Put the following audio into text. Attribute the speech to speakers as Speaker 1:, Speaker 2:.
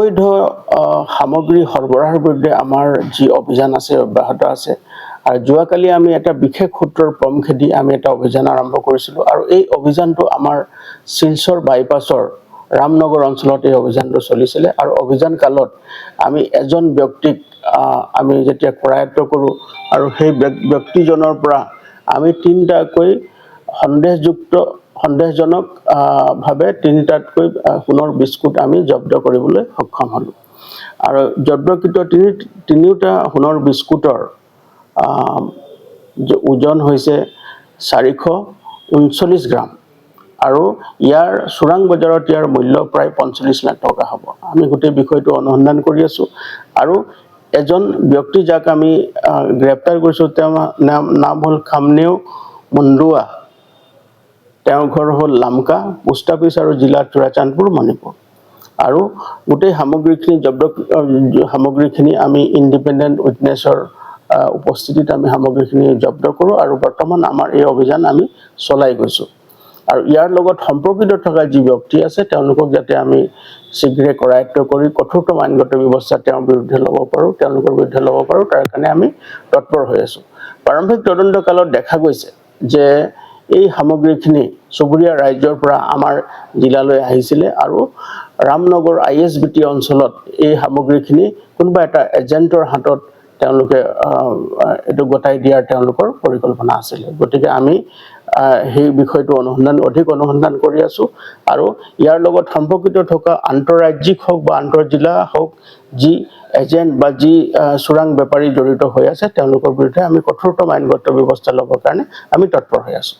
Speaker 1: অবৈধ সামগ্ৰী সৰবৰাহৰ বিৰুদ্ধে আমাৰ যি অভিযান আছে, অব্যাহত আছে। আৰু যোৱাকালি আমি এটা বিশেষ সূত্ৰৰ প্ৰমুখেদি আমি এটা অভিযান আৰম্ভ কৰিছিলোঁ। আৰু এই অভিযানটো আমাৰ শিলচৰ বাইপাছৰ ৰামনগৰ অঞ্চলত এই অভিযানটো চলিছিলে। আৰু অভিযান কালত আমি এজন ব্যক্তিক আমি যেতিয়া কৰায়ত্ব কৰোঁ আৰু সেই ব্যক- ব্যক্তিজনৰ পৰা আমি তিনিটাকৈ সন্দেহযুক্ত সন্দেহজনক আহ, ভাৱে তিনিটাতকৈ সোণৰ বিস্কুট আমি জব্দ কৰিবলৈ সক্ষম হ'লোঁ। আৰু জব্দকৃত তিনি তিনিওটা সোণৰ বিস্কুটৰ ওজন হৈছে চাৰিশ ঊনচল্লিছ গ্ৰাম। আৰু ইয়াৰ চোৰাং বজাৰত ইয়াৰ মূল্য প্ৰায় পঞ্চল্লিছ লাখ টকা হ'ব। আমি গোটেই বিষয়টো অনুসন্ধান কৰি আছোঁ। আৰু এজন ব্যক্তি যাক আমি গ্ৰেপ্তাৰ কৰিছোঁ তেওঁৰ নাম নাম হ'ল খামনেও মুণ্ডুৱা। তেওঁৰ ঘৰ হ'ল লামকা, পোষ্ট অফিচ আৰু জিলা চুৰাচান্দপুৰ মণিপুৰ। আৰু গোটেই সামগ্ৰীখিনি জব্দ সামগ্ৰীখিনি আমি ইণ্ডিপেণ্ডেণ্ট উইটনেছৰ উপস্থিতিত আমি সামগ্ৰীখিনি জব্দ কৰোঁ আৰু বৰ্তমান আমাৰ এই অভিযান আমি চলাই গৈছোঁ। আৰু ইয়াৰ লগত সম্পৰ্কিত থকা যি ব্যক্তি আছে, তেওঁলোকক যাতে আমি শীঘ্ৰে কৰায়ত্ব কৰি কঠোৰতম আইনগত ব্যৱস্থা তেওঁৰ বিৰুদ্ধে ল'ব পাৰোঁ, তেওঁলোকৰ বিৰুদ্ধে ল'ব পাৰোঁ, তাৰ কাৰণে আমি তৎপৰ হৈ আছোঁ। প্ৰাৰম্ভিক তদন্ত কালত দেখা গৈছে যে এই সামগ্ৰীখিনি চুবুৰীয়া ৰাজ্যৰ পৰা আমাৰ জিলালৈ আহিছিলে আৰু Ramnagar I S B T অঞ্চলত এই সামগ্ৰীখিনি কোনোবা এটা এজেণ্টৰ হাতত তেওঁলোকে এইটো গতাই দিয়াৰ তেওঁলোকৰ পৰিকল্পনা আছিলে। গতিকে আমি সেই বিষয়টো অনুসন্ধান, অধিক অনুসন্ধান কৰি আছোঁ আৰু ইয়াৰ লগত সম্পৰ্কিত থকা আন্তঃৰাজ্যিক হওক বা আন্তঃজিলা হওক, যি এজেণ্ট বা যি চোৰাং বেপাৰী জড়িত হৈ আছে, তেওঁলোকৰ বিৰুদ্ধে আমি কঠোৰতম আইনগত ব্যৱস্থা ল'বৰ কাৰণে আমি তৎপৰ হৈ আছোঁ।